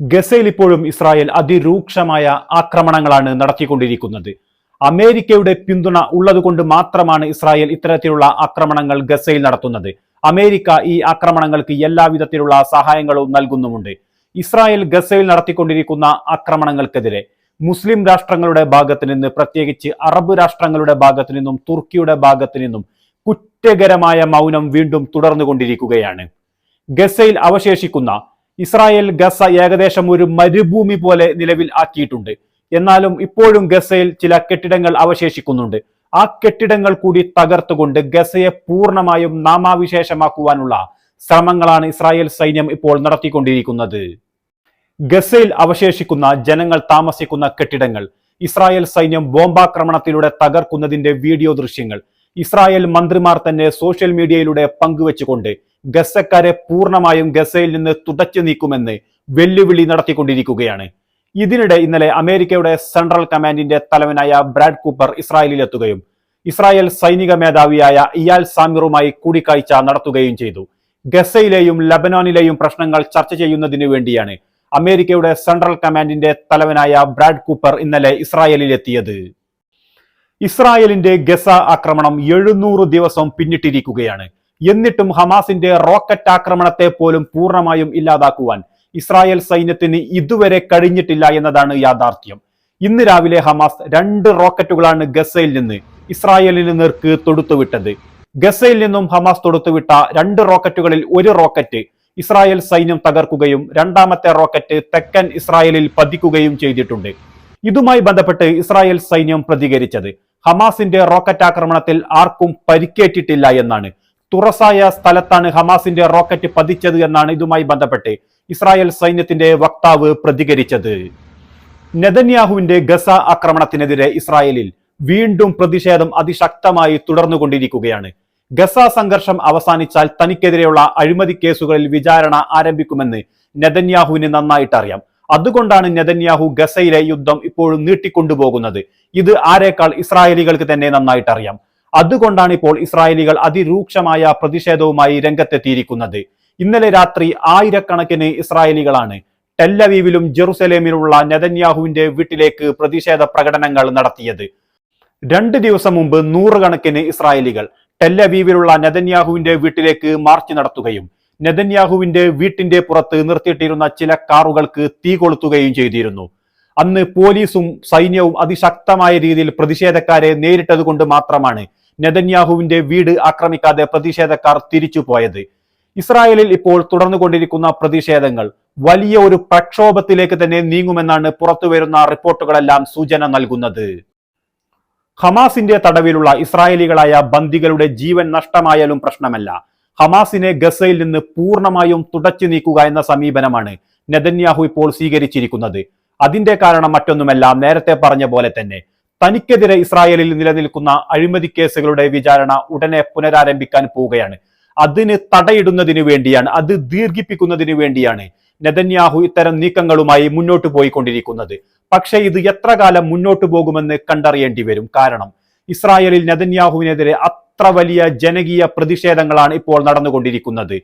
ഗസയിൽ ഇപ്പോഴും ഇസ്രായേൽ അതിരൂക്ഷമായ ആക്രമണങ്ങളാണ് നടത്തിക്കൊണ്ടിരിക്കുന്നത്. അമേരിക്കയുടെ പിന്തുണ ഉള്ളതുകൊണ്ട് മാത്രമാണ് ഇസ്രായേൽ ഇത്തരത്തിലുള്ള ആക്രമണങ്ങൾ ഗസയിൽ നടത്തുന്നത്. അമേരിക്ക ഈ ആക്രമണങ്ങൾക്ക് എല്ലാവിധത്തിലുള്ള സഹായങ്ങളും നൽകുന്നുമുണ്ട്. ഇസ്രായേൽ ഗസയിൽ നടത്തിക്കൊണ്ടിരിക്കുന്ന ആക്രമണങ്ങൾക്കെതിരെ മുസ്ലിം രാഷ്ട്രങ്ങളുടെ ഭാഗത്ത് നിന്ന് പ്രത്യേകിച്ച് അറബ് രാഷ്ട്രങ്ങളുടെ ഭാഗത്ത് നിന്നും തുർക്കിയുടെ ഭാഗത്ത് നിന്നും കുറ്റകരമായ മൗനം വീണ്ടും തുടർന്നുകൊണ്ടിരിക്കുകയാണ്. ഗസയിൽ അവശേഷിക്കുന്ന ഇസ്രായേൽ ഗസ ഏകദേശം ഒരു മരുഭൂമി പോലെ നിലവിൽ ആക്കിയിട്ടുണ്ട്. എന്നാലും ഇപ്പോഴും ഗസയിൽ ചില കെട്ടിടങ്ങൾ അവശേഷിക്കുന്നുണ്ട്. ആ കെട്ടിടങ്ങൾ കൂടി തകർത്തുകൊണ്ട് ഗസയെ പൂർണമായും നാമാവിശേഷമാക്കുവാനുള്ള ശ്രമങ്ങളാണ് ഇസ്രായേൽ സൈന്യം ഇപ്പോൾ നടത്തിക്കൊണ്ടിരിക്കുന്നത്. ഗസയിൽ അവശേഷിക്കുന്ന ജനങ്ങൾ താമസിക്കുന്ന കെട്ടിടങ്ങൾ ഇസ്രായേൽ സൈന്യം ബോംബാക്രമണത്തിലൂടെ തകർക്കുന്നതിന്റെ വീഡിയോ ദൃശ്യങ്ങൾ ഇസ്രായേൽ മന്ത്രിമാർ തന്നെ സോഷ്യൽ മീഡിയയിലൂടെ പങ്കുവെച്ചുകൊണ്ട് ഗസക്കാരെ പൂർണമായും ഗസയിൽ നിന്ന് തുടച്ചു നീക്കുമെന്ന് വെല്ലുവിളി നടത്തിക്കൊണ്ടിരിക്കുകയാണ്. ഇതിനിടെ ഇന്നലെ അമേരിക്കയുടെ സെൻട്രൽ കമാൻഡിന്റെ തലവനായ ബ്രാഡ് കൂപ്പർ ഇസ്രായേലിലെത്തുകയും ഇസ്രായേൽ സൈനിക മേധാവിയായ ഇയാൽ സാമിറുമായി കൂടിക്കാഴ്ച നടത്തുകയും ചെയ്തു. ഗസയിലെയും ലബനോനിലെയും പ്രശ്നങ്ങൾ ചർച്ച ചെയ്യുന്നതിന് വേണ്ടിയാണ് അമേരിക്കയുടെ സെൻട്രൽ കമാൻഡിന്റെ തലവനായ ബ്രാഡ് കൂപ്പർ ഇന്നലെ ഇസ്രായേലിലെത്തിയത്. ഇസ്രായേലിന്റെ ഗസ ആക്രമണം എഴുന്നൂറ് ദിവസം പിന്നിട്ടിരിക്കുകയാണ്. എന്നിട്ടും ഹമാസിന്റെ റോക്കറ്റ് ആക്രമണത്തെ പോലും പൂർണമായും ഇല്ലാതാക്കുവാൻ ഇസ്രായേൽ സൈന്യത്തിന് ഇതുവരെ കഴിഞ്ഞിട്ടില്ല എന്നതാണ് യാഥാർത്ഥ്യം. ഇന്ന് രാവിലെ ഹമാസ് രണ്ട് റോക്കറ്റുകളാണ് ഗസയിൽ നിന്ന് ഇസ്രായേലിന് നേർക്ക് തൊടുത്തുവിട്ടത്. ഗസയിൽ നിന്നും ഹമാസ് തൊടുത്തുവിട്ട രണ്ട് റോക്കറ്റുകളിൽ ഒരു റോക്കറ്റ് ഇസ്രായേൽ സൈന്യം തകർക്കുകയും രണ്ടാമത്തെ റോക്കറ്റ് തെക്കൻ ഇസ്രായേലിൽ പതിക്കുകയും ചെയ്തിട്ടുണ്ട്. ഇതുമായി ബന്ധപ്പെട്ട് ഇസ്രായേൽ സൈന്യം പ്രതികരിച്ചത്. ഹമാസിന്റെ റോക്കറ്റ് ആക്രമണത്തിൽ ആർക്കും പരിക്കേറ്റിട്ടില്ല എന്നാണ് തുറസായ സ്ഥലത്താണ് ഹമാസിന്റെ റോക്കറ്റ് പതിച്ചത് എന്നാണ് ഇതുമായി ബന്ധപ്പെട്ട് ഇസ്രായേൽ സൈന്യത്തിന്റെ വക്താവ് പ്രതികരിച്ചത്. നെതന്യാഹുവിന്റെ ഗസ ആക്രമണത്തിനെതിരെ ഇസ്രായേലിൽ വീണ്ടും പ്രതിഷേധം അതിശക്തമായി തുടർന്നുകൊണ്ടിരിക്കുകയാണ്. ഗസ സംഘർഷം അവസാനിച്ചാൽ തനിക്കെതിരെയുള്ള അഴിമതി കേസുകളിൽ വിചാരണ ആരംഭിക്കുമെന്ന് നെതന്യാഹുവിന് നന്നായിട്ട് അറിയാം അതുകൊണ്ടാണ് നെതന്യാഹു ഗസയിലെ യുദ്ധം ഇപ്പോഴും നീട്ടിക്കൊണ്ടുപോകുന്നത്. ഇത് ആരേക്കാൾ ഇസ്രായേലികൾക്ക് തന്നെ നന്നായിട്ട് അറിയാം അതുകൊണ്ടാണ് ഇപ്പോൾ ഇസ്രായേലികൾ അതിരൂക്ഷമായ പ്രതിഷേധവുമായി രംഗത്തെത്തിയിരിക്കുന്നത്. ഇന്നലെ രാത്രി ആയിരക്കണക്കിന് ഇസ്രായേലികളാണ് ടെല്ലവീവിലും ജെറുസലേമിലുള്ള നെതന്യാഹുവിന്റെ വീട്ടിലേക്ക് പ്രതിഷേധ പ്രകടനങ്ങൾ നടത്തിയത്. രണ്ട് ദിവസം മുമ്പ് നൂറുകണക്കിന് ഇസ്രായേലികൾ ടെല്ലവീവിലുള്ള നെതന്യാഹുവിന്റെ വീട്ടിലേക്ക് മാർച്ച് നടത്തുകയും നെതന്യാഹുവിന്റെ വീട്ടിന്റെ പുറത്ത് നിർത്തിയിട്ടിരുന്ന ചില കാറുകൾക്ക് തീ കൊളുത്തുകയും ചെയ്തിരുന്നു. അന്ന് പോലീസും സൈന്യവും അതിശക്തമായ രീതിയിൽ പ്രതിഷേധക്കാരെ നേരിട്ടതുകൊണ്ട് മാത്രമാണ് നെതന്യാഹുവിന്റെ വീട് ആക്രമിക്കാതെ പ്രതിഷേധക്കാർ തിരിച്ചു പോയത്. ഇസ്രായേലിൽ ഇപ്പോൾ തുടർന്നുകൊണ്ടിരിക്കുന്ന പ്രതിഷേധങ്ങൾ വലിയ ഒരു പ്രക്ഷോഭത്തിലേക്ക് തന്നെ നീങ്ങുമെന്നാണ് പുറത്തുവരുന്ന റിപ്പോർട്ടുകളെല്ലാം സൂചന നൽകുന്നത്. ഹമാസിന്റെ തടവിലുള്ള ഇസ്രായേലികളായ ബന്ദികളുടെ ജീവൻ നഷ്ടമായാലും പ്രശ്നമല്ല. ഹമാസിനെ ഗസയിൽ നിന്ന് പൂർണമായും തുടച്ചു നീക്കുക എന്ന സമീപനമാണ് നെതന്യാഹു ഇപ്പോൾ സ്വീകരിച്ചിരിക്കുന്നത്. അതിന്റെ കാരണം മറ്റൊന്നുമല്ല നേരത്തെ പറഞ്ഞ പോലെ തന്നെ. തനിക്കെതിരെ ഇസ്രായേലിൽ നിലനിൽക്കുന്ന അഴിമതി കേസുകളുടെ വിചാരണ ഉടനെ പുനരാരംഭിക്കാൻ പോവുകയാണ്. അതിന് തടയിടുന്നതിനു വേണ്ടിയാണ് അത് ദീർഘിപ്പിക്കുന്നതിനു വേണ്ടിയാണ് നെതന്യാഹു ഇത്തരം നീക്കങ്ങളുമായി മുന്നോട്ട് പോയിക്കൊണ്ടിരിക്കുന്നത്. പക്ഷേ ഇത് എത്ര കാലം മുന്നോട്ട് പോകുമെന്ന് കണ്ടറിയേണ്ടി വരും. കാരണം ഇസ്രായേലിൽ നെതന്യാഹുവിനെതിരെ അത്ര വലിയ ജനകീയ പ്രതിഷേധങ്ങളാണ് ഇപ്പോൾ നടന്നുകൊണ്ടിരിക്കുന്നത്.